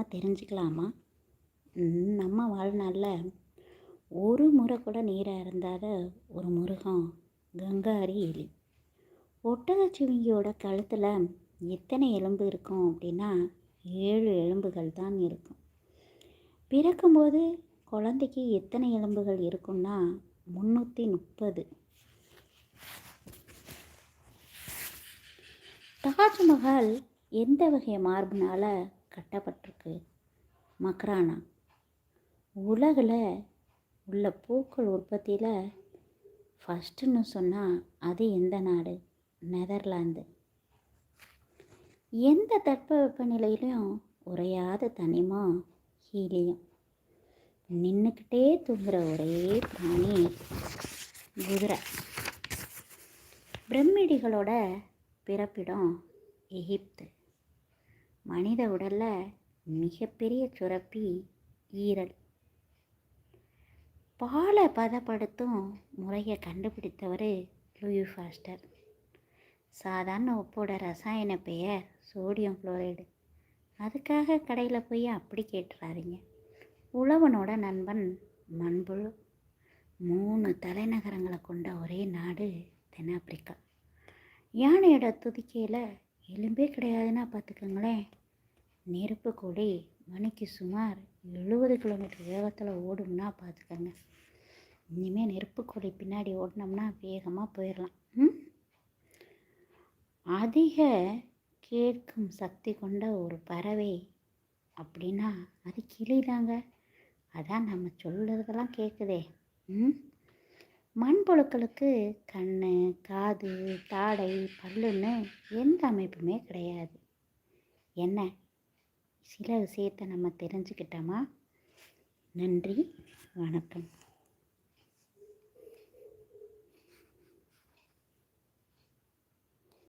நம்ம தெரிஞ்சுக்கலாமா? நம்ம வாழ்நாளில் ஒரு முறை கூட நீராக அருந்தாத ஒரு முருகம் கங்காரி எலி. ஒட்டகச்சிவிங்கியோட கழுத்தில் எத்தனை எலும்பு இருக்கும் அப்படின்னா ஏழு எலும்புகள் தான் இருக்கும். பிறக்கும்போது குழந்தைக்கு எத்தனை எலும்புகள் இருக்கும்னா முந்நூற்றி முப்பது. தாஜ்மஹால் எந்த வகை மார்புனால் கட்டப்பட்டிருக்கு. மக்ரானா. உலகில் உள்ள பூக்கள் உற்பத்தியில் ஃபஸ்ட்டுன்னு சொன்னால் அது எந்த நாடு? நெதர்லாந்து. எந்த தட்பவெப்பநிலையிலையும் உறையாத தனிமம் ஹீலியம். நின்றுக்கிட்டே தூங்குற ஒரே பிராணி குதிரை. பிரமிடிகளோட பிறப்பிடம் எகிப்து. மனித உடலில் மிகப்பெரிய சுரப்பி ஈரல். பாலை பதப்படுத்தும் முறையை கண்டுபிடித்தவர் லூயி ஃபாஸ்டர். சாதாரண உப்போட ரசாயன பெயர் சோடியம் குளோரைடு அதுக்காக கடையில் போய் அப்படி கேட்டுறாதீங்க. உழவனோட நண்பன் மண்புழு. மூணு தலைநகரங்களை கொண்ட ஒரே நாடு தென்னாப்பிரிக்கா. யானையோட துதிக்கையில் எலும்பே கிடையாதுன்னா பார்த்துக்கோங்களேன். நெருப்பு கொடி மணிக்கு சுமார் எழுபது கிலோமீட்டர் வேகத்தில் ஓடும்னா பார்த்துக்கோங்க. இனிமேல் நெருப்பு கொடி பின்னாடி ஓடினோம்னா வேகமாக போயிடலாம் ம்? அதிக கேட்கும் சக்தி கொண்ட ஒரு பறவை அப்படின்னா அது கிளிதாங்க. அதான் நம்ம சொல்லுறதெல்லாம் கேட்குதே ம்? மண்புழுக்களுக்கு கண் காது தாடை பல்லுன்னு எந்த அமைப்புமே கிடையாது. என்ன? சில விஷயத்தை நம்ம தெரிஞ்சுக்கிட்டோமா? நன்றி வணக்கம்.